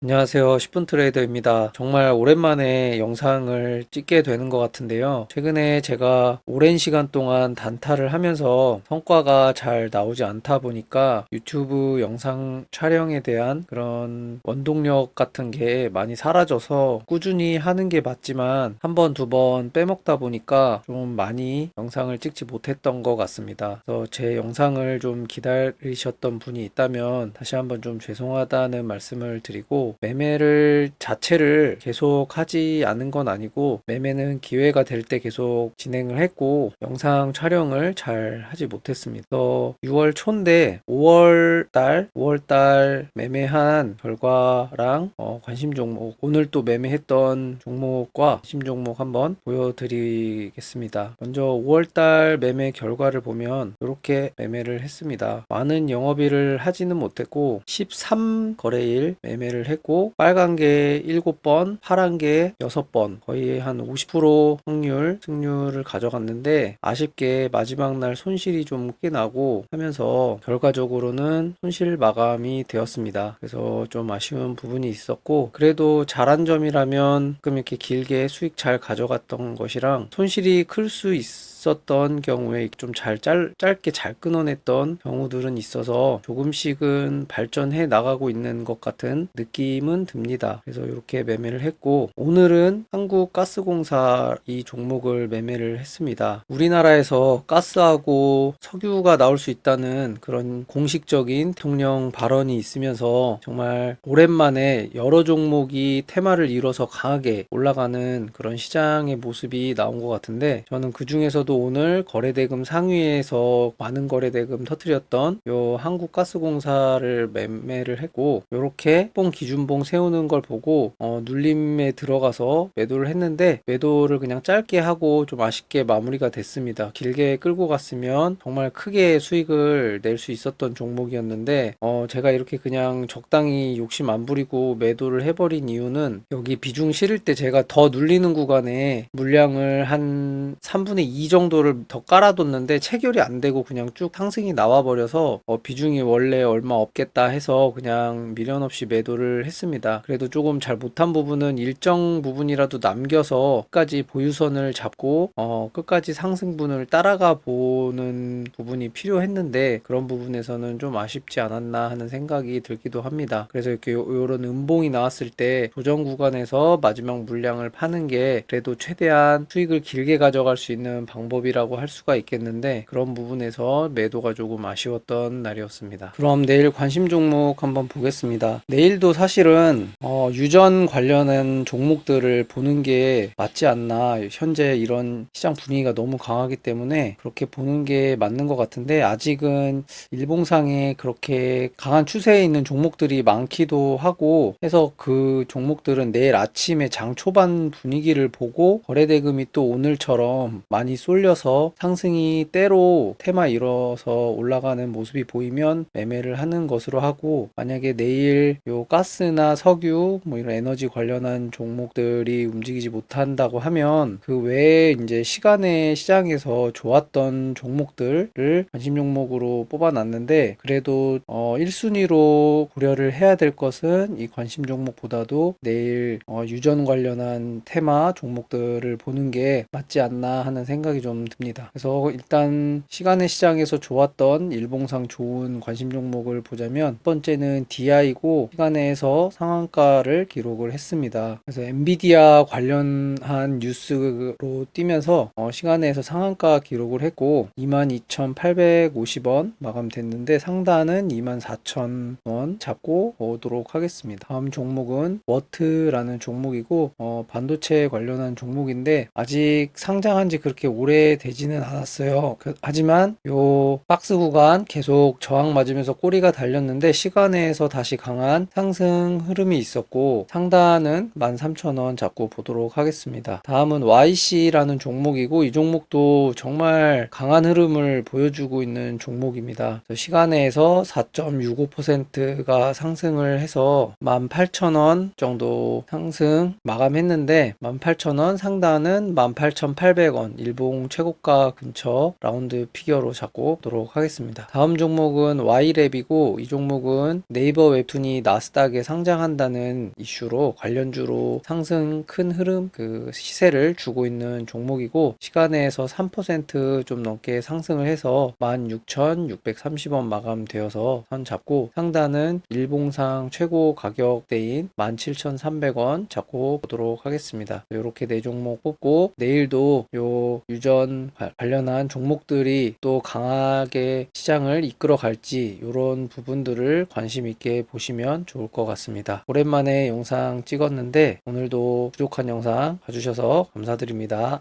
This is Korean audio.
안녕하세요. 10분 트레이더입니다. 정말 오랜만에 영상을 찍게 되는 것 같은데요. 최근에 제가 오랜 시간 동안 단타를 하면서 성과가 잘 나오지 않다 보니까 유튜브 영상 촬영에 대한 그런 원동력 같은 게 많이 사라져서 꾸준히 하는 게 맞지만 한 번, 두 번 빼먹다 보니까 좀 많이 영상을 찍지 못했던 것 같습니다. 그래서 제 영상을 좀 기다리셨던 분이 있다면 다시 한번 좀 죄송하다는 말씀을 드리고 매매를 자체를 계속 하지 않은 건 아니고 매매는 기회가 될 때 계속 진행을 했고 영상 촬영을 잘 하지 못했습니다. 그래서 6월 초인데 5월 달, 5월 달 매매한 결과랑 어, 관심 종목 오늘 또 매매했던 종목과 관심 종목 한번 보여드리겠습니다. 먼저 5월 달 매매 결과를 보면 이렇게 매매를 했습니다. 많은 영업일을 하지는 못했고 13 거래일 매매를 했고 빨간 게 7번, 파란 게 6번, 거의 한 50% 확률 승률을 가져갔는데 아쉽게 마지막 날 손실이 좀 꽤 나고 하면서 결과적으로는 손실 마감이 되었습니다. 그래서 좀 아쉬운 부분이 있었고 그래도 잘한 점이라면 가끔 이렇게 길게 수익 잘 가져갔던 것이랑 손실이 클 수 있었던 경우에 좀 잘 짧게 잘 끊어냈던 경우들은 있어서 조금씩은 발전해 나가고 있는 것 같은 느낌 은 듭니다. 그래서 이렇게 매매를 했고 오늘은 한국가스공사 이 종목을 매매를 했습니다. 우리나라에서 가스하고 석유가 나올 수 있다는 그런 공식적인 대통령 발언이 있으면서 정말 오랜만에 여러 종목이 테마를 이뤄서 강하게 올라가는 그런 시장의 모습이 나온 것 같은데 저는 그 중에서도 오늘 거래대금 상위에서 많은 거래대금 터트렸던 요 한국가스공사를 매매를 했고 요렇게 뽕 기준 봉 세우는 걸 보고 어, 눌림에 들어가서 매도를 했는데 매도를 그냥 짧게 하고 좀 아쉽게 마무리가 됐습니다. 길게 끌고 갔으면 정말 크게 수익을 낼 수 있었던 종목이었는데 어, 제가 이렇게 그냥 적당히 욕심 안 부리고 매도를 해버린 이유는 여기 비중 실을 때 제가 더 눌리는 구간에 물량을 한 3분의 2 정도를 더 깔아뒀는데 체결이 안 되고 그냥 쭉 상승이 나와버려서 어, 비중이 원래 얼마 없겠다 해서 그냥 미련 없이 매도를 했습니다. 그래도 조금 잘 못한 부분은 일정 부분이라도 남겨서 끝까지 보유선을 잡고 어, 끝까지 상승분을 따라가 보는 부분이 필요했는데 그런 부분에서는 좀 아쉽지 않았나 하는 생각이 들기도 합니다. 그래서 이렇게 요, 요런 음봉이 나왔을 때 조정 구간에서 마지막 물량을 파는 게 그래도 최대한 수익을 길게 가져갈 수 있는 방법이라고 할 수가 있겠는데 그런 부분에서 매도가 조금 아쉬웠던 날이었습니다. 그럼 내일 관심 종목 한번 보겠습니다. 내일도 사실 은 어, 유전 관련한 종목들을 보는 게 맞지 않나. 현재 이런 시장 분위기가 너무 강하기 때문에 그렇게 보는 게 맞는 것 같은데 아직은 일봉상에 그렇게 강한 추세에 있는 종목들이 많기도 하고 해서 그 종목들은 내일 아침에 장 초반 분위기를 보고 거래 대금이 또 오늘처럼 많이 쏠려서 상승이 때로 테마 이뤄서 올라가는 모습이 보이면 매매를 하는 것으로 하고 만약에 내일 요 가스 나 석유 뭐 이런 에너지 관련한 종목들이 움직이지 못한다고 하면 그 외에 이제 시간의 시장에서 좋았던 종목들을 관심 종목으로 뽑아놨는데 그래도 어 1순위로 고려를 해야 될 것은 이 관심 종목보다도 내일 어 유전 관련한 테마 종목들을 보는 게 맞지 않나 하는 생각이 좀 듭니다. 그래서 일단 시간의 시장에서 좋았던 일봉상 좋은 관심 종목을 보자면 첫 번째는 DI고 시간에서 상한가를 기록을 했습니다. 그래서 엔비디아 관련한 뉴스로 뛰면서 어, 시간에서 상한가 기록을 했고 22,850원 마감됐는데 상단은 24,000원 잡고 오도록 하겠습니다. 다음 종목은 워트라는 종목이고 어, 반도체 관련한 종목인데 아직 상장한 지 그렇게 오래 되지는 않았어요. 그, 하지만 요 박스 구간 계속 저항 맞으면서 꼬리가 달렸는데 시간에서 다시 강한 상승 흐름이 있었고 상단은 13,000원 잡고 보도록 하겠습니다. 다음은 YC라는 종목이고 이 종목도 정말 강한 흐름을 보여주고 있는 종목입니다. 시간에서 4.65%가 상승을 해서 18,000원 정도 상승 마감했는데 18,000원 상단은 18,800원 일봉 최고가 근처 라운드 피겨로 잡고 보도록 하겠습니다. 다음 종목은 Y랩이고 이 종목은 네이버 웹툰이 나스닥에 상장한다는 큰 이슈로 관련주로 상승 큰 흐름 그 시세를 주고 있는 종목이고 시간에서 3%좀 넘게 상승을 해서 16,630원 마감되어서 선 잡고 상단은 일봉상 최고 가격대인 17,300원 잡고 보도록 하겠습니다. 이렇게 네 종목 뽑고 내일도 요 유전 관- 관련한 종목들이 또 강하게 시장을 이끌어 갈지 이런 부분들을 관심 있게 보시면 좋을 것 같습니다. 오랜만에 영상 찍었는데 오늘도 부족한 영상 봐주셔서 감사드립니다.